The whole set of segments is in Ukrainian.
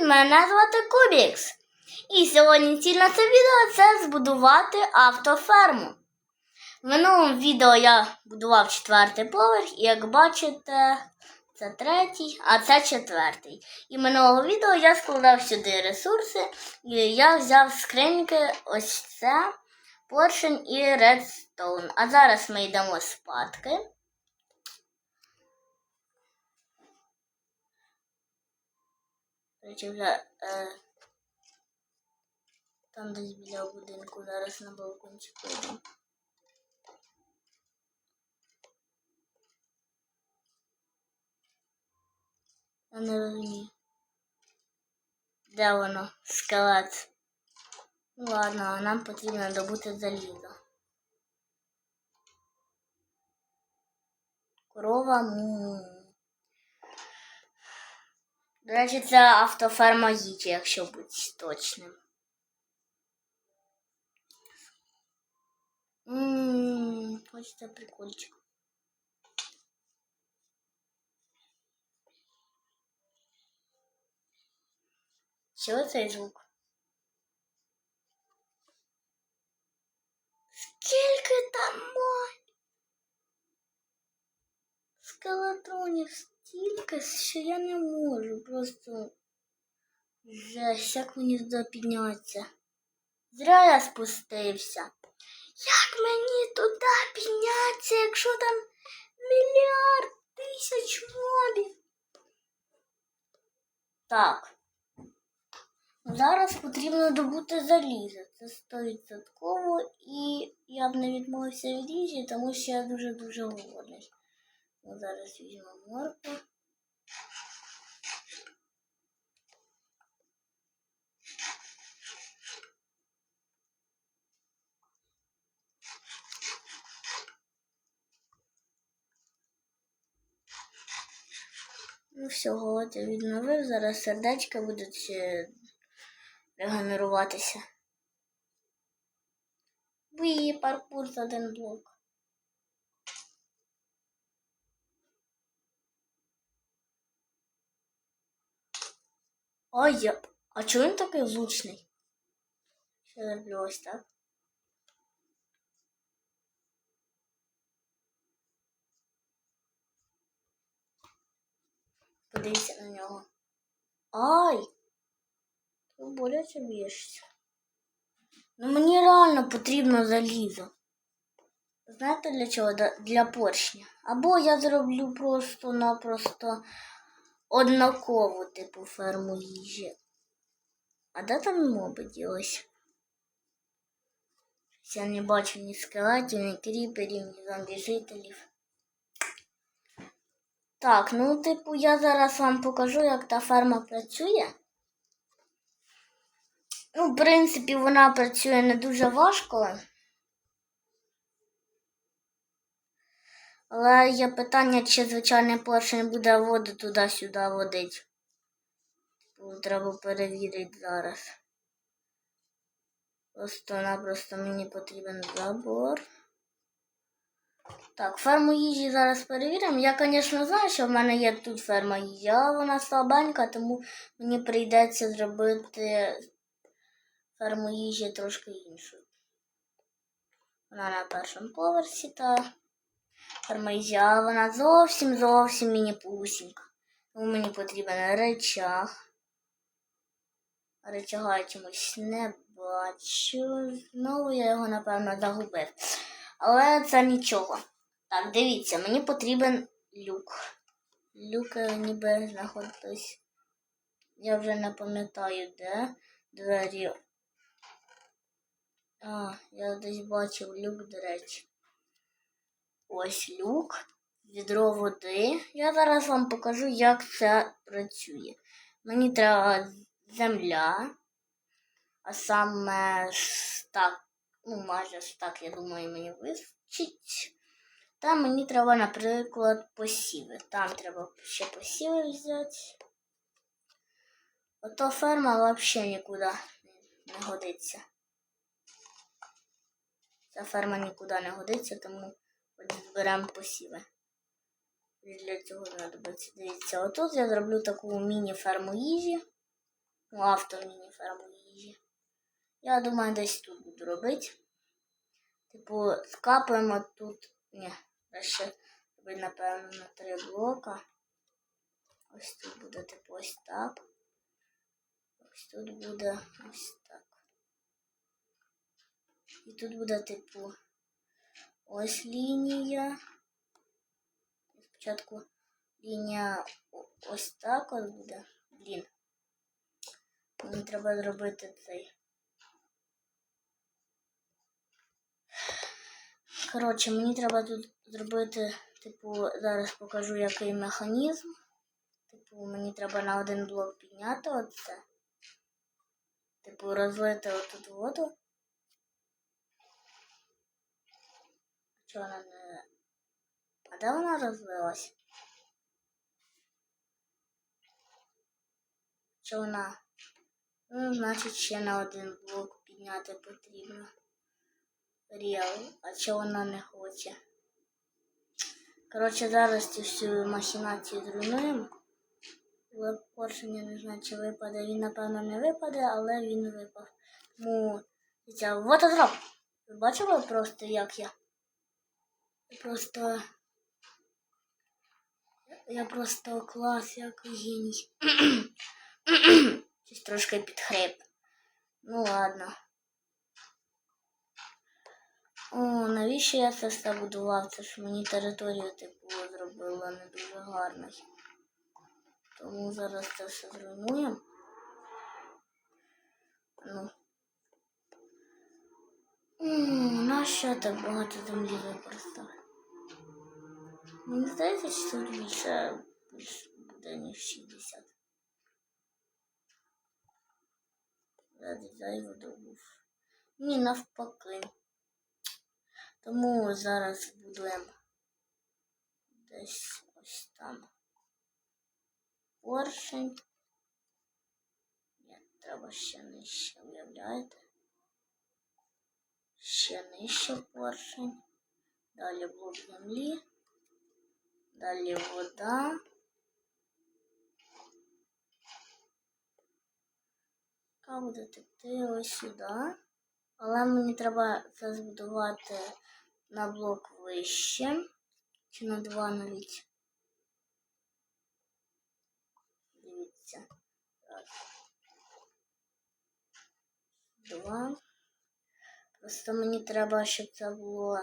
Мене звати Кубікс. І сьогодні ціль на це відео це збудувати автоферму. В минулому відео я будував четвертий поверх, і як бачите, це третій, а це четвертий. І минулого відео я складав сюди ресурси, і я взяв з скриньки ось це, поршень і редстоун. А зараз ми йдемо спадки. Вже е, там десь біля будинку зараз на балкончик вийду. Я не розумію. Де воно? Скелет. Ну ладно, а нам потрібно добути залізо. Корова му. До речі, це автоферма їжі, якщо бути точним. Ммм, хочеться прикольчик. Що цей звук? Скільки там мой? Скелетронів стільки, що я не можу. Просто як мені туди піднятися. Зря я спустився. Як мені туди піднятися, якщо там мільярд тисяч мобів? Так. Зараз потрібно добути залізо. Це стовідсотково і я б не відмовився від їжі, тому що я дуже-дуже голодний. Ну, зараз візьмемо моркву. Ну, все, голод я відновив. Зараз сердечка будуть регенеруватися. Виї паркур за один блок. Ой, я... а чого він такий влучний? Що роблю так? Подивіться на нього. Ай! Ти боляче б'єшся. Ну мені реально потрібно залізо. Знаєте для чого? Для поршня. Або я зроблю просто-напросто однакову типу ферму їжі. А де там моби ділись? Я не бачу ні скелетів, ні кріперів, ні зомбі-жителів. Так, ну, типу, я зараз вам покажу, як та ферма працює. Ну, в принципі, вона працює не дуже важко. Але є питання, чи звичайний поршень буде воду туди-сюди водити. Типу, треба перевірити зараз. Просто-напросто мені потрібен забор. Так, ферму їжі зараз перевіримо. Я, звісно, знаю, що в мене є тут ферма їжі, але вона слабенька, тому мені прийдеться зробити ферму їжі трошки іншу. Вона на першому поверсі та а вона зовсім зовсім мені пусінька. Тому мені потрібен речах. Речага я чомусь не бачу. Знову я його, напевно, загубив. Але це нічого. Так, дивіться, мені потрібен люк. Люк ніби знаходитись. Я вже не пам'ятаю, де двері. А, я десь бачив люк, до речі. Ось люк, відро води. Я зараз вам покажу, як це працює. Мені треба земля, а саме стак, ну майже стак, я думаю, мені вистачить. Та мені треба, наприклад, посіви. Там треба ще посіви взяти. Ото ферма взагалі нікуди не годиться. Ця ферма нікуди не годиться, тому от зберемо посіви. І Для цього знадобиться. Дивіться, отут я зроблю таку міні-ферму їжі. Ну, автор міні-ферму їжі. Я думаю, десь тут буду робити. Типу, скапаємо тут. Ні, краще робити, напевно, на три блока. Ось тут буде типу ось так. Ось тут буде ось так. І тут буде, типу, ось лінія. Спочатку лінія ось так от буде. Блін. Мені треба зробити цей. Коротше, мені треба тут зробити, типу, зараз покажу який механізм. Типу, мені треба на один блок підняти оце. Типу, розлити отут воду. Чого вона не. А де вона розлилась? Чи вона? Ну, значить, ще на один блок підняти потрібно. Ріал, а чого вона не хоче? Коротше, зараз цю всю махінацію зруйнуємо. Але не знаю, чи випаде. Він, напевно, не випаде, але він випав. Тому ця вот зроб. Ви бачили просто, як я? Просто. Я просто клас, як геній. Щось трошки підхрип. Ну ладно. О, навіщо я це все будував? Це ж мені територію типу зробило не дуже гарно. Тому зараз це все зруйнуємо. Ну. М, Нащо так багато землі використав? Мені здається, що тут більше, більше буде, ніж 60. Зайву добув. Ні, навпаки. Тому зараз будуємо десь ось там поршень. Ні, треба ще нижче, уявляєте? Ще нижче поршень. Далі блок землі. Далі вода. Яка буде текти ось сюди. Але мені треба це збудувати на блок вище. Чи на два навіть. Дивіться. Раз. Два. Просто мені треба, щоб це було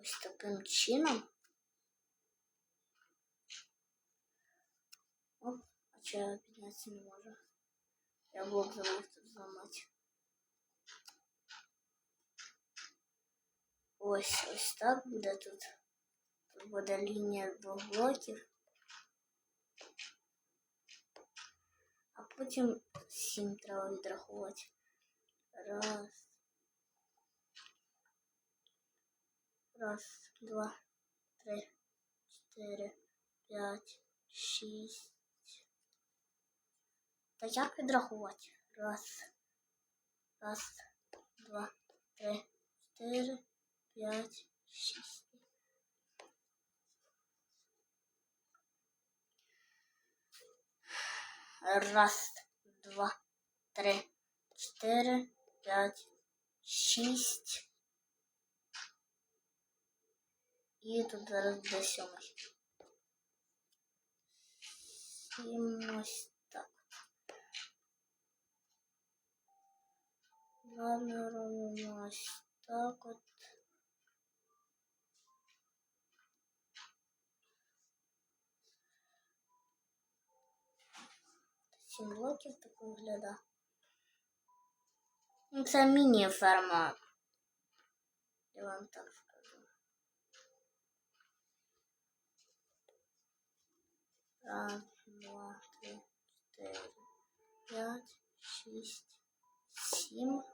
ось таким чином. Оп, а чи я піднятися не можу? Я блок забув тут зламати. Ось ось так буде тут. Тут буде лінія двох блоків. А потім сім треба відрахувати. Раз. Раз, два, три, чотири, п'ять, шість. Та як відрахувати? Раз. Раз, два, три, чотири, п'ять, шість. Раз, два, три, чотири, п'ять, шість. І тут зараз буде сьомий. Сім ось так. Ладно, робимо ось так от. Сім блоків так виглядає. Ну, Це міні-ферма. Я вам так Раз, два, три, чотири, п'ять, шість, сім.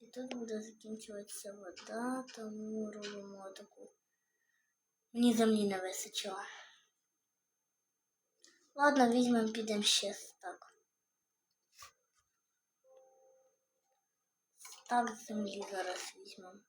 І тут буде закінчуватися вода, тому робимо таку. Мені землі не вистачило. Ладно, візьмемо, підемо ще так. Так, землі зараз візьмемо.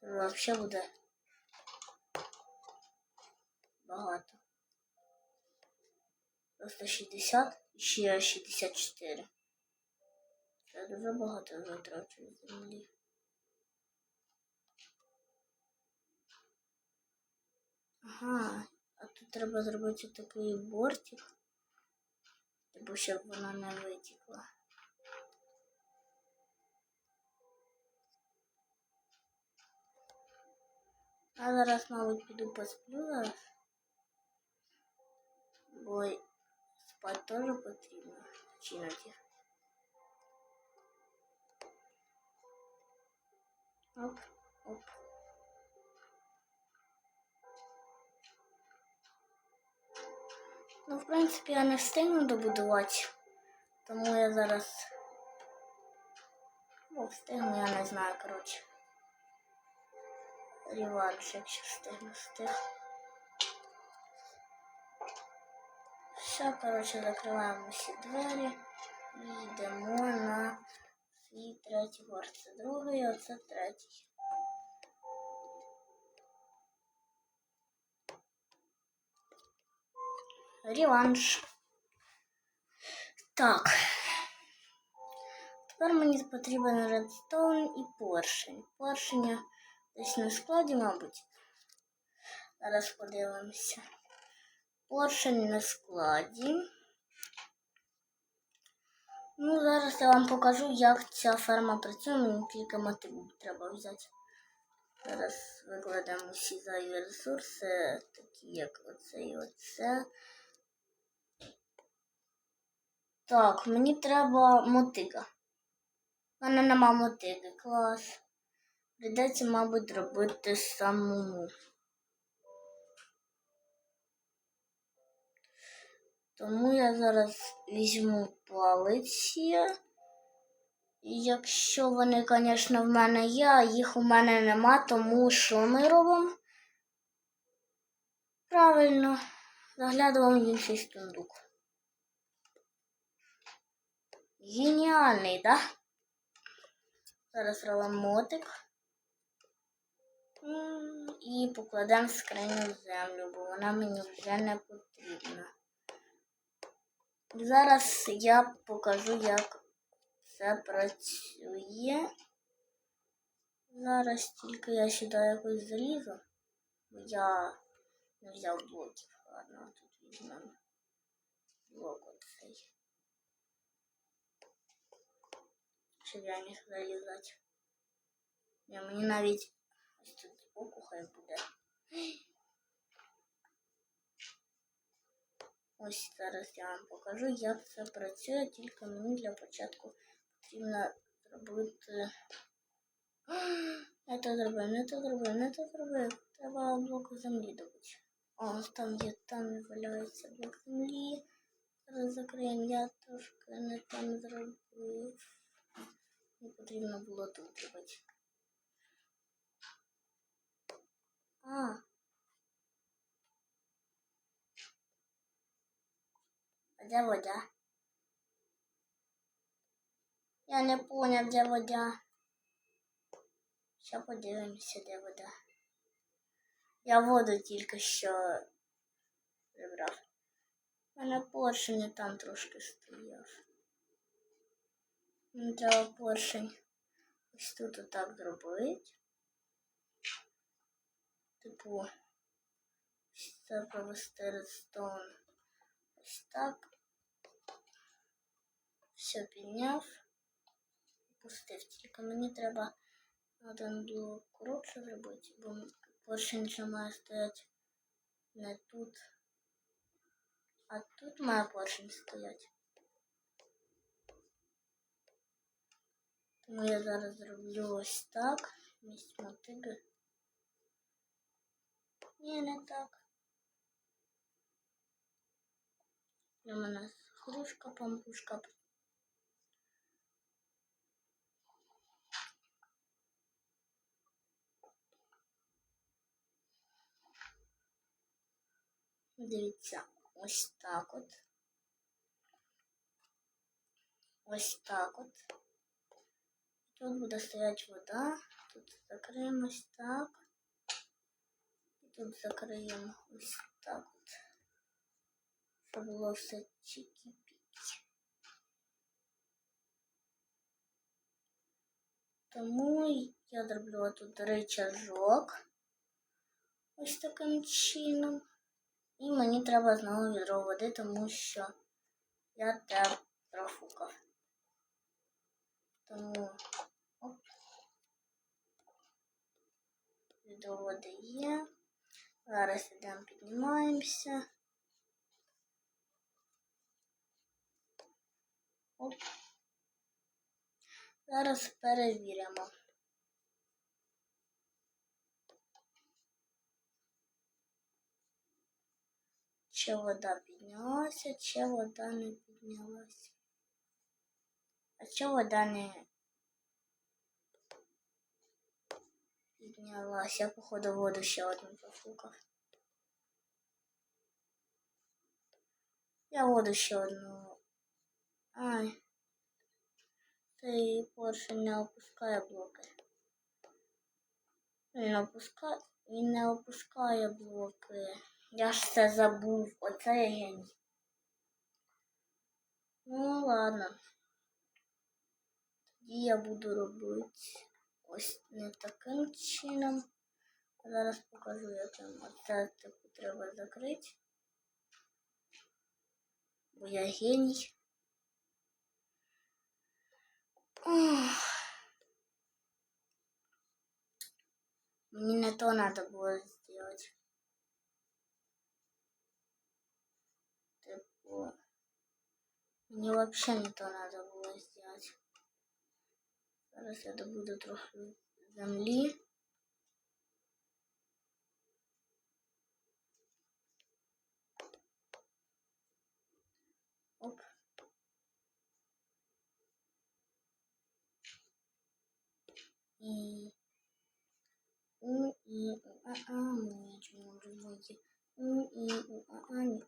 Це взагалі буде Багато. просто 60 і ще 64. Це дуже багато затрачую землі. Ага, а тут треба зробити такий бортик, типу, щоб вона не витікла. А зараз, мабуть, піду посплю зараз. Бо й спати теж потрібно. Чинити. Оп, оп. Ну, в принципі, я не встигну добудувати, тому я зараз. Ну, встигну, я не знаю, коротше. Реванш, якщо встигну, встиг. Все, коротше, закриваємо всі двері і йдемо на свій третій город. Це другий, а це третій. Реванш. Так. Тепер мені потрібен редстоун і поршень. Поршення десь на складі, мабуть. Зараз подивимося. Поршень на складі. Ну, зараз я вам покажу, як ця ферма працює. Мені кілька мотивів треба взяти. Зараз викладемо всі зайві ресурси, такі як оце і оце. Так, мені треба мотига. У мене нема мотиги, клас. Придеться, мабуть, робити самому. Тому я зараз візьму палиці. Якщо вони, звісно, в мене є, а їх у мене нема, тому що ми робимо? Правильно, заглядуємо в інший сундук. Геніальний, да? Зараз робимо мотик. І покладемо в скриню землю, бо вона мені вже не потрібна. Зараз я покажу, як це працює. Зараз тільки я сюди якось залізу, бо я не взяв блоків. Ладно, тут візьмемо блок оцей. Щоб я міг залізати. Ні, мені навіть ось тут збоку хай буде. Ось зараз я вам покажу, як це працює, тільки мені для початку потрібно зробити. Не то зробив, не то зробив, не то зробив. Треба блок землі добути. О, там є, там валяється блок землі. Зараз закриємо, я трошки не там зробив. Не потрібно було тут робити. А, де вода? Я не поняв, де вода. Ще подивимося, де вода. Я воду тільки що забрав. У мене поршень там трошки стояв. Мені треба поршень ось тут отак зробити. Типу, це провести редстоун. Ось так. Все підняв. Пустив. Тільки мені треба один блок коротше зробити, бо поршень має стояти не тут. А тут має поршень стояти. Тому я зараз зроблю ось так. Місць мотиги. Ні, не так. У мене хрушка, пампушка. Дивіться, ось так от. Ось так от. Тут буде стояти вода. Тут закриємо ось так. І тут закриємо ось так от. щоб було все чікі-пікі. Тому я зроблю тут рычажок. Ось таким чином. І мені треба знову відро води, тому що я те профукав. Тому оп. Відро води є. Зараз ідемо піднімаємося. Оп. Зараз перевіримо. Чи вода піднялася, чи вода не піднялася. А чи вода не піднялася? Я, походу, воду ще одну профукав. Я воду ще одну. Ай. Цей поршень не опускає блоки. Він опускає, він не опускає блоки. Я ж це забув. Оце я геній. Ну ладно. Тоді я буду робити ось не таким чином. Зараз покажу, яким оце типу треба закрити. Бо я геній. Ох. Мне не то надо было сделать. Типу, мені вообще не то надо було сделать. Зараз я добуду трохи землі. Оп. І у і у а а ми чому робити? У і у а а ні.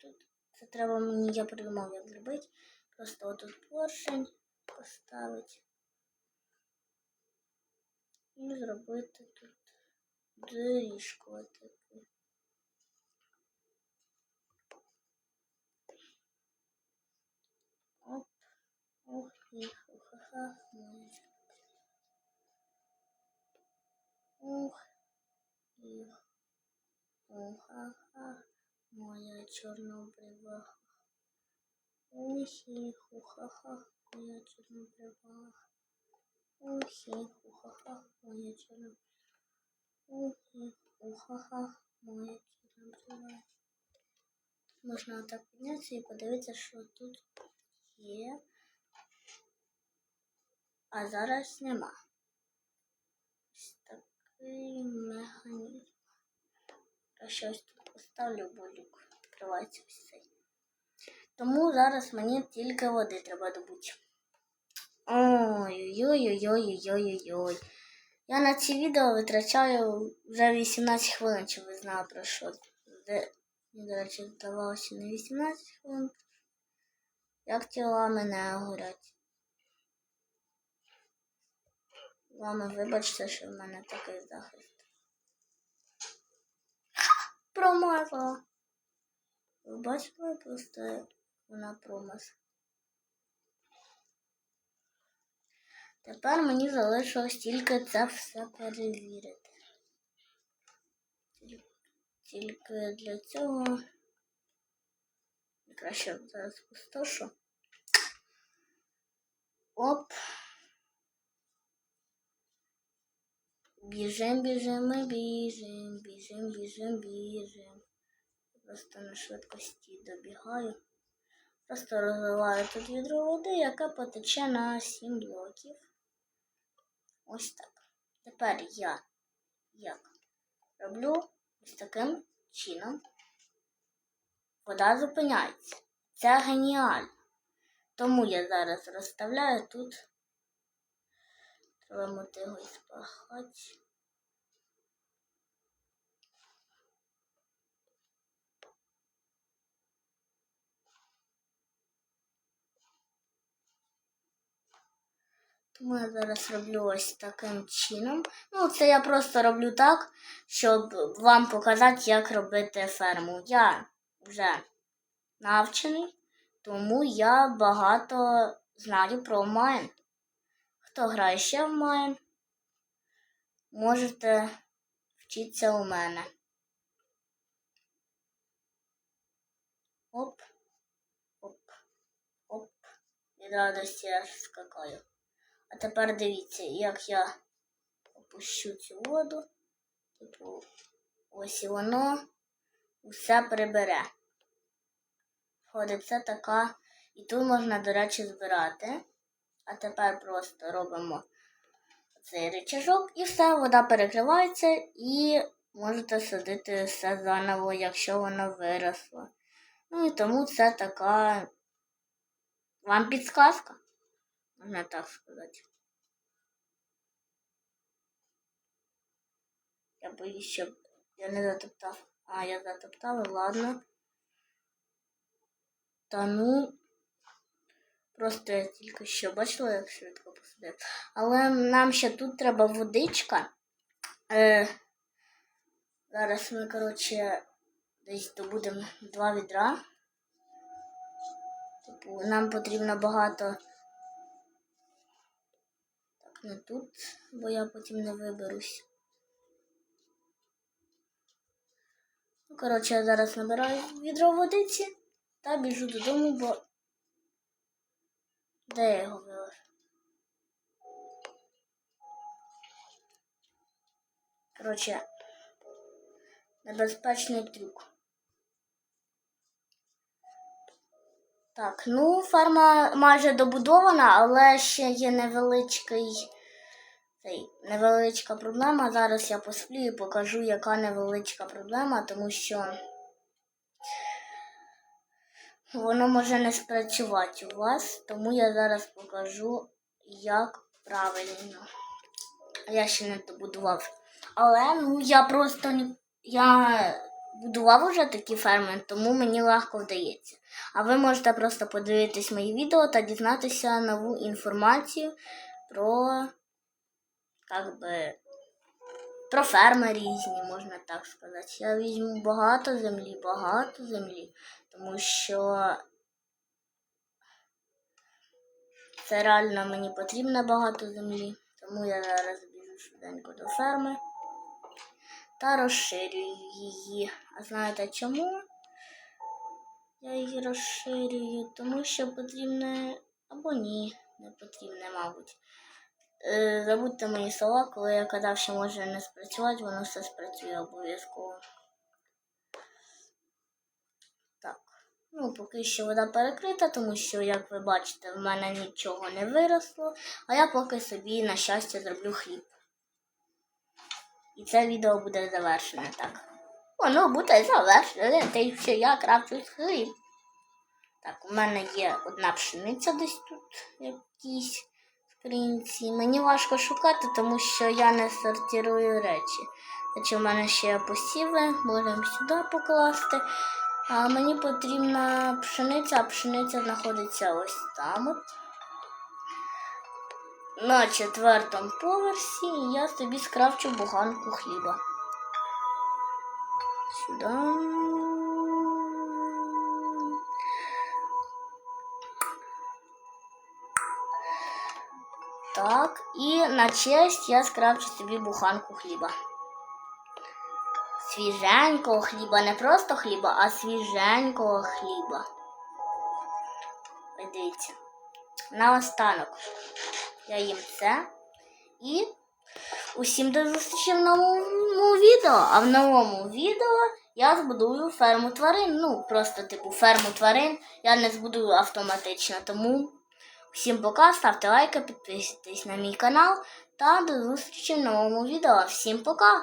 Тут це треба мені, я придумав, як зробити. Просто отут поршень поставити. І зробити тут доріжку отаку. Оп, ох, і ха-ха, Ух, і ха-ха, моя чорнобрива. Ухі, ху-ха-ха, моя чорнобрива. Ухі, ху-ха-ха, моя чорнобрива. Ухі, ху-ха-ха, моя чорнобрива. Можна отак піднятися і подивитися, що тут є. А зараз нема. Ось такий механізм. Я щось тут поставлю, бо відкривається ось цей. Тому зараз мені тільки води треба добути. Ой-ой-ой-ой-ой-ой-ой-ой. Я на ці відео витрачаю вже 18 хвилин, чи ви знали про що. Де, до речі, здавалося не 18 хвилин. Як тіла мене горять. Вами вибачте, що в мене такий захист. Промазала. Ви бачили просто вона промаз. Тепер мені залишилось тільки це все перевірити. Тільки для цього краще зараз пустошу. Оп. Біжим, біжим, ми біжим, біжим, біжим, біжим. Просто на швидкості добігаю. Просто розливаю тут відро води, яка потече на 7 блоків. Ось так. Тепер я як роблю ось таким чином. Вода зупиняється. Це геніально. Тому я зараз розставляю тут. Треба мотиго і спахати. Тому я зараз роблю ось таким чином. Ну, це я просто роблю так, щоб вам показати, як робити ферму. Я вже навчений, тому я багато знаю про Майн. Хто грає ще в Майн, можете вчитися у мене. Оп, оп, оп. Від радості я скакаю. А тепер дивіться, як я опущу цю воду. Типу, ось і воно все прибере. Входить це така. І тут можна, до речі, збирати. А тепер просто робимо цей рычажок і все, вода перекривається і можете садити все заново, якщо воно виросло. Ну і тому це така вам підсказка, можна так сказати. Я боюсь, щоб я не затоптав. А, я затоптав, ладно. Та ну. Просто я тільки що бачила, як швидко посадив. Але нам ще тут треба водичка. Е, зараз ми, коротше, десь добудемо два відра. Типу, нам потрібно багато. Не тут, бо я потім не виберусь. Ну, коротше, я зараз набираю відро водиці та біжу додому, бо. Де я його вилив? Коротше, небезпечний трюк. Так, ну, ферма майже добудована, але ще є невеличкий. Цей, невеличка проблема. Зараз я посплю і покажу, яка невеличка проблема, тому що воно може не спрацювати у вас, тому я зараз покажу, як правильно. Я ще не добудував. Але ну я просто я будував уже такі ферми, тому мені легко вдається. А ви можете просто подивитись мої відео та дізнатися нову інформацію про как би, про ферми різні, можна так сказати. Я візьму багато землі, багато землі, тому що це реально мені потрібно багато землі, тому я зараз біжу швиденько до ферми та розширюю її. А знаєте чому? Я її розширюю, тому що потрібне або ні, не потрібне, мабуть. Е, забудьте мої слова, коли я казав, що може не спрацювати, воно все спрацює обов'язково. Так, ну поки що вода перекрита, тому що, як ви бачите, в мене нічого не виросло, а я поки собі, на щастя, зроблю хліб. І це відео буде завершене, так. Воно буде завершене, те, що я крафчу хліб. Так, у мене є одна пшениця десь тут якісь скринці. Мені важко шукати, тому що я не сортирую речі. Значить, у мене ще посіви, можемо сюди покласти. А мені потрібна пшениця, а пшениця знаходиться ось там. От. На четвертому поверсі я собі скрафчу буханку хліба. Сюди. Так, і на честь я скрафчу собі буханку хліба. Свіженького хліба, не просто хліба, а свіженького хліба. Дивіться. Наостанок я їм. І усім до зустрічі в новому відео. А в новому відео я збудую ферму тварин. Ну, просто типу ферму тварин я не збудую автоматично. Тому всім пока, ставте лайки, підписуйтесь на мій канал та до зустрічі в новому відео. Всім пока!